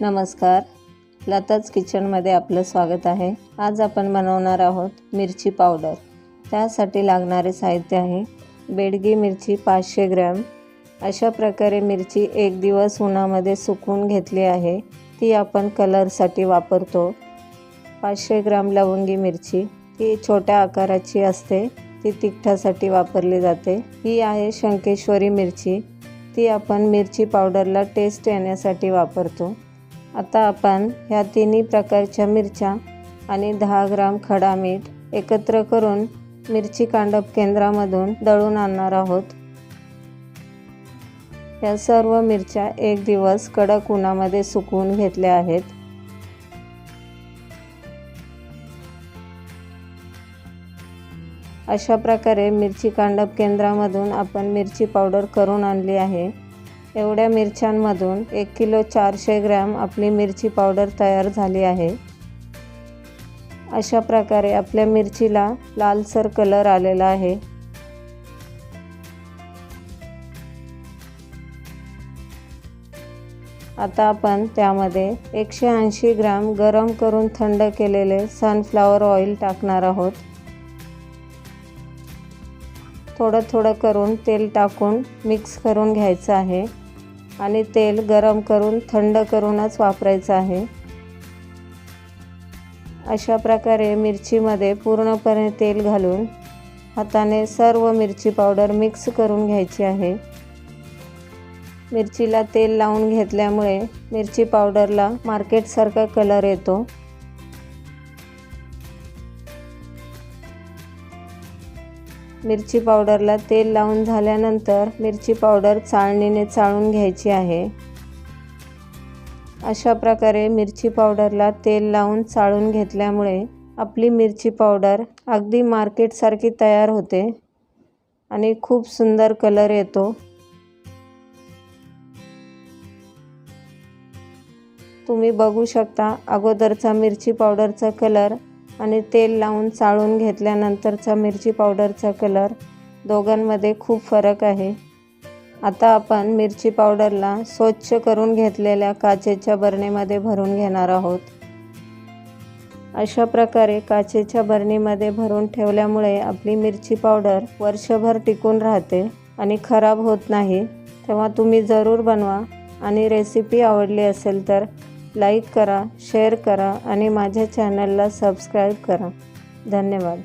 नमस्कार. लताच किचनमध्ये आपलं स्वागत आहे. आज आपण बनवणार आहोत मिरची पावडर. त्यासाठी लागणारे साहित्य आहे बेडगी मिरची पाचशे ग्रॅम. अशा प्रकारे मिरची एक दिवस उन्हामध्ये सुकून घेतली आहे. ती आपण कलरसाठी वापरतो. पाचशे ग्राम लवंगी मिरची. ती छोट्या आकाराची असते. ती तिखटासाठी वापरली जाते. ही आहे शंकेश्वरी मिरची. ती आपण मिरची पावडरला टेस्ट येण्यासाठी वापरतो. आता आपण ह्या तिन्ही प्रकारच्या मिरच्या आणि दहा ग्राम खडा मीठ एकत्र करून मिरची कांडप केंद्रामधून दळून आणणार आहोत. या सर्व मिरच्या एक दिवस कडक उन्हामध्ये सुकवून घेतल्या आहेत. अशा प्रकारे मिरची कांडप केंद्रामधून आपण मिरची पावडर करून आणली आहे. एवढ्या मिरच्यांमधून एक किलो चारशे ग्रॅम आपली मिरची पावडर तयार झाली आहे. अशा प्रकारे आपल्या मिरचीला लालसर कलर आलेला आहे. आता आपण त्यामध्ये एकशे ऐंशी ग्रॅम गरम करून थंड केलेले सनफ्लावर ऑइल टाकणार आहोत. थोडं थोडं करून तेल टाकून मिक्स करून घ्यायचं आहे. आणि तेल गरम करून थंड करूनच वापरायचं आहे. अशा प्रकारे मिरचीमध्ये पूर्णपणे तेल घालून हाताने सर्व मिरची पावडर मिक्स करून घ्यायची आहे. मिरचीला तेल लावून घेतल्यामुळे मिरची पावडरला मार्केटसारखा कलर येतो. मिरची पावडरला तेल लावून झाल्यानंतर मिरची पावडर चाळणीने चाळून घ्यायची आहे. अशा प्रकारे मिरची पावडरला तेल लावून चाळून घेतल्यामुळे आपली मिरची पावडर अगदी मार्केटसारखी तयार होते आणि खूप सुंदर कलर येतो. तुम्ही बघू शकता अगोदरचा मिरची पावडरचा कलर आणि तेल लावून चाळून घेतल्यानंतरचा मिरची पावडरचा कलर दोघांमध्ये खूप फरक आहे. आता आपण मिरची पावडरला स्वच्छ करून घेतलेल्या काचेच्या बरणीमध्ये भरून घेणार आहोत. अशा प्रकारे काचेच्या बरणीमध्ये भरून ठेवल्यामुळे आपली मिरची पावडर वर्षभर टिकून राहते आणि खराब होत नाही. तेव्हा तुम्ही जरूर बनवा आणि रेसिपी आवडली असेल तर लाईक करा शेअर करा आणि माझ्या चॅनलला सबस्क्राईब करा. धन्यवाद.